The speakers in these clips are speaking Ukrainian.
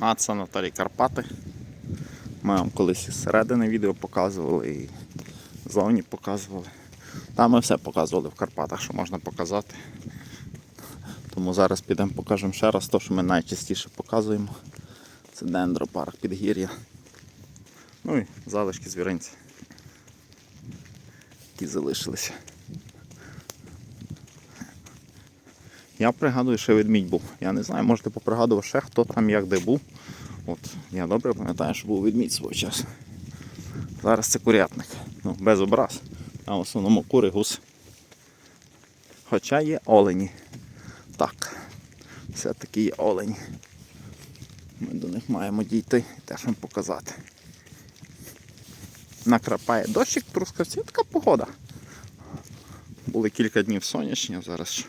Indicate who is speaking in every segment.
Speaker 1: А це Наталі Карпати. Ми вам колись із середини відео показували і зовні показували. Там ми все показували в Карпатах, що можна показати. Тому зараз підемо покажемо ще раз те, що ми найчастіше показуємо. Це дендропарк підгір'я. Ну і залишки звіринці, які залишилися. Я пригадую, що ведмідь був. Я не знаю, можете попригадувати ще, хто там як де був. От, я добре пам'ятаю, що був ведмідь свого часу. Зараз це курятник. Ну, без образ. А в основному кури гус. Хоча є олені. Так, все-таки є олені. Ми до них маємо дійти і теж вам показати. Накрапає дощик, трускавці, така погода. Були кілька днів сонячні, зараз,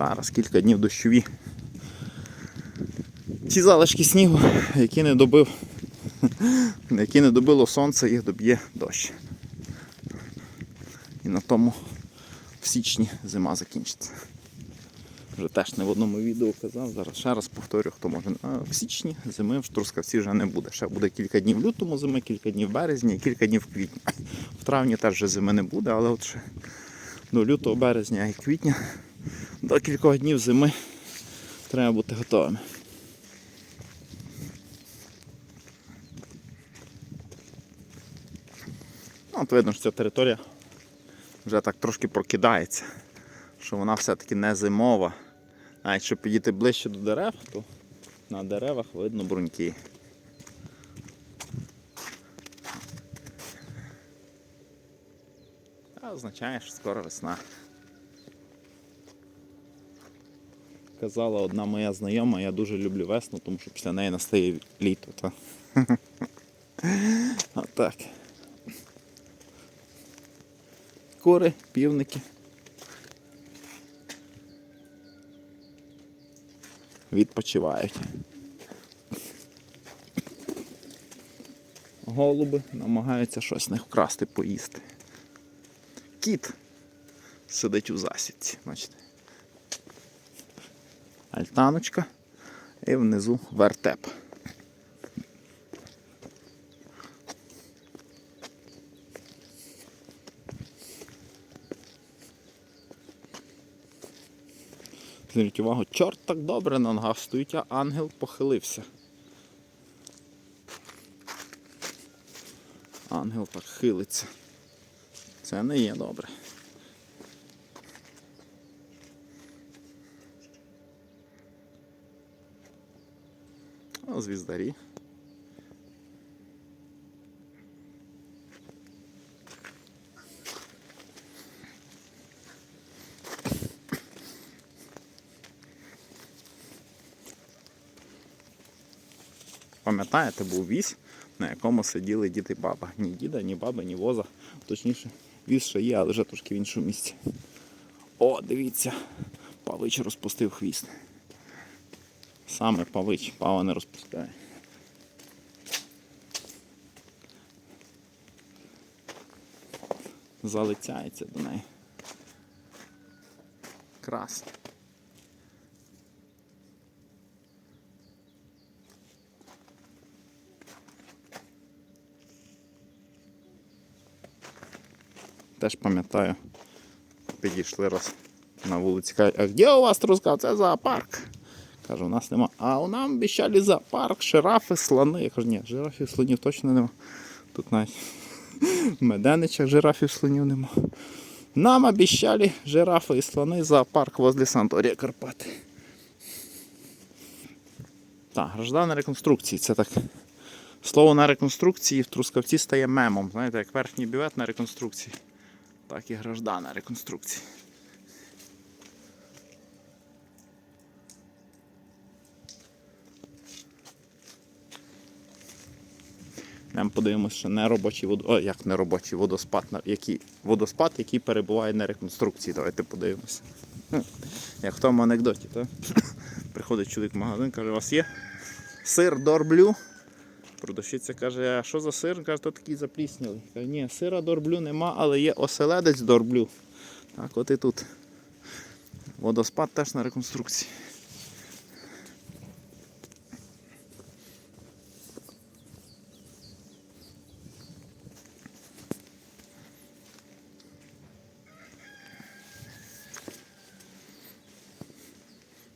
Speaker 1: зараз кілька днів дощові. Ті залишки снігу, які не добив, які не добило сонце, їх доб'є дощ. І на тому в січні зима закінчиться. Вже теж не в одному відео казав, зараз ще раз повторю, хто може. А в січні зими в Трускавці вже не буде. Ще буде кілька днів в лютому зими, кілька днів в березні і кілька днів в квітні. В травні теж вже зими не буде, але от ще до лютого, березня і квітня, до кількох днів зими треба бути готовими. Ну, От видно, що ця територія вже так трошки прокидається, що вона все-таки не зимова. А якщо підійти ближче до дерев, то на деревах видно бруньки. Це означає, що скоро весна. Казала одна моя знайома, я дуже люблю весну, тому що після неї настає літо. Та? Отак. Кури, півники. Відпочивають. Голуби намагаються щось не вкрасти, поїсти. Кіт сидить у засідці, бачите. Альтаночка і внизу вертеп. Зверніть увагу, чорт так добре на ногах стоїть, а ангел похилився. Ангел так хилиться. Це не є добре. А звіздарі. Пам'ятаєте, був віз, на якому сиділи дід і баба. Ні діда, ні баби, ні воза. Точніше, віз ще є, але вже трошки в іншому місці. О, дивіться, павич розпустив хвіст. Саме павич, пава не розпускає. Залицяється до неї. Крас. Теж пам'ятаю, підійшли раз на вулиці, кажуть, а де у вас труска? Це зоопарк. Кажу, у нас нема. А у нам обіцяли зоопарк, ширафи, слони. Я кажу, ні, жирафів, слонів точно нема. Тут навіть в Меденичах жирафів, слонів нема. Нам обіцяли жирафи і слони, зоопарк возле Санторія Карпати. Так, граждан реконструкції. Це так. Слово на реконструкції в Трускавці стає мемом. Знаєте, як верхній бювет на реконструкції так і граждана реконструкції. Подивимося, що неробочий вод... О, як неробочий водоспад, який... водоспад, який перебуває на реконструкції. Давайте подивимося. Як в тому анекдоті, так? Приходить чоловік в магазин, каже, у вас є сир дорблю. Продавщиця каже, а що за сир? Каже, то такий запліснілий. Каже, ні, сира дорблю нема, але є оселедець дорблю. Так, от і тут. Водоспад теж на реконструкції.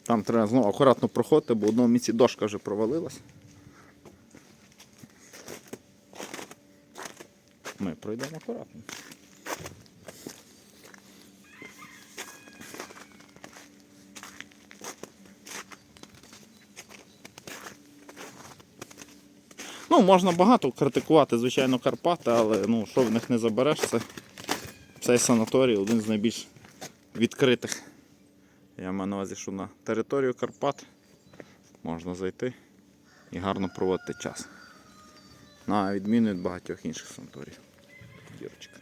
Speaker 1: Там треба знову акуратно проходити, бо в одному місці дошка вже провалилась. Ми пройдемо акуратно. Ну, можна багато критикувати, звичайно, Карпати, але ну, що в них не забереш, це цей санаторій один з найбільш відкритих. Я маю на увазі, що на територію Карпат можна зайти і гарно проводити час. На відміну від багатьох інших санаторіїв. Кірочка.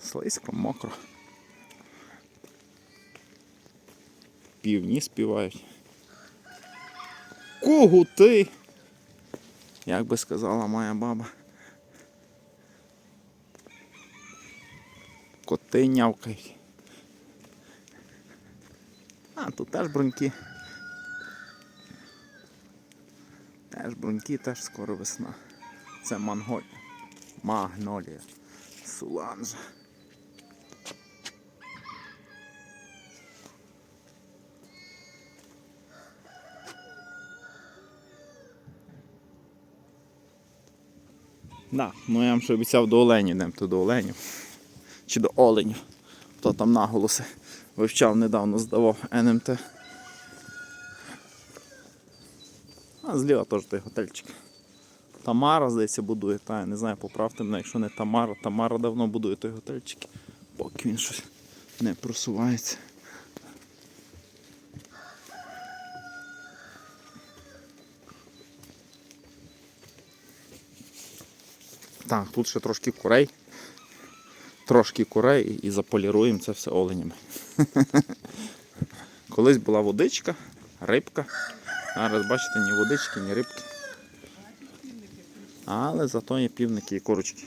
Speaker 1: Слизько, мокро. Півні співають. Когути! Як би сказала моя баба. Коти нявкають. А, тут теж бруньки. Теж бруньки, теж скоро весна. Це манголь. Магнолія. Суланжа. Да, ну я вам ще обіцяв до оленів, йдемо то до оленів. Чи до оленів. Хто там наголоси вивчав недавно, здавав НМТ. А зліва теж той готельчик. Тамара, здається, будує, та я не знаю, поправте мене, якщо не Тамара, Тамара давно будує той готельчик, поки він щось не просувається. Так, тут ще трошки курей. Трошки курей і заполіруємо це все оленями. Колись була водичка, рибка. Зараз бачите, ні водички, ні рибки. Але зато є півники і курочки.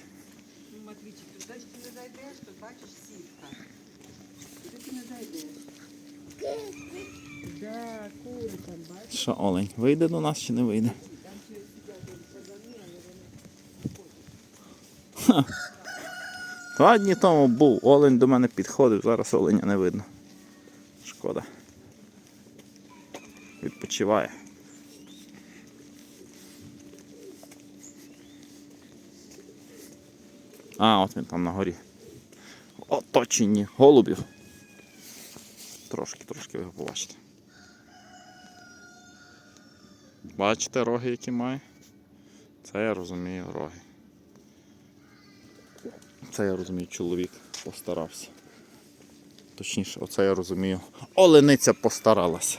Speaker 1: Що олень, вийде до нас чи не вийде?
Speaker 2: Там ще сидять пацани, але вони
Speaker 1: Два дні тому був, олень до мене підходив, зараз оленя не видно. Шкода. Відпочиває. А, от він там на горі. Оточені голубів. Трошки, трошки ви його побачите. Бачите роги, які має? Це я розумію роги. Це я розумію, чоловік постарався. Точніше, оце я розумію. Олениця постаралася.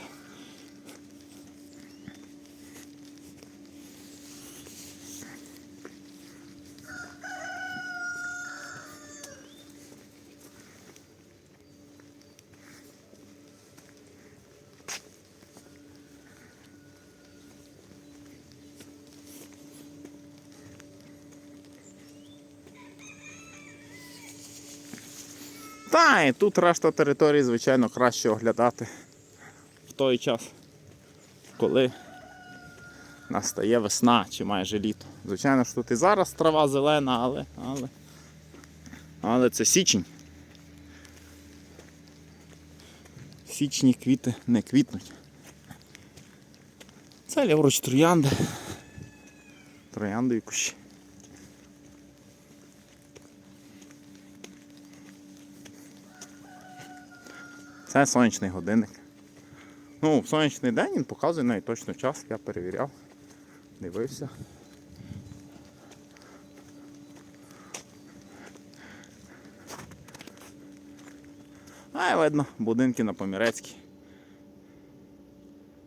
Speaker 1: Та, і тут решта території, звичайно, краще оглядати в той час, коли настає весна чи майже літо. Звичайно що тут і зараз трава зелена, але, але, але це січень. Січні квіти не квітнуть. Це ліворуч троянди. Трояндові кущі. Це сонячний годинник. Ну, в сонячний день він показує навіть точно час, я перевіряв, дивився. А видно, будинки на Помірецькій.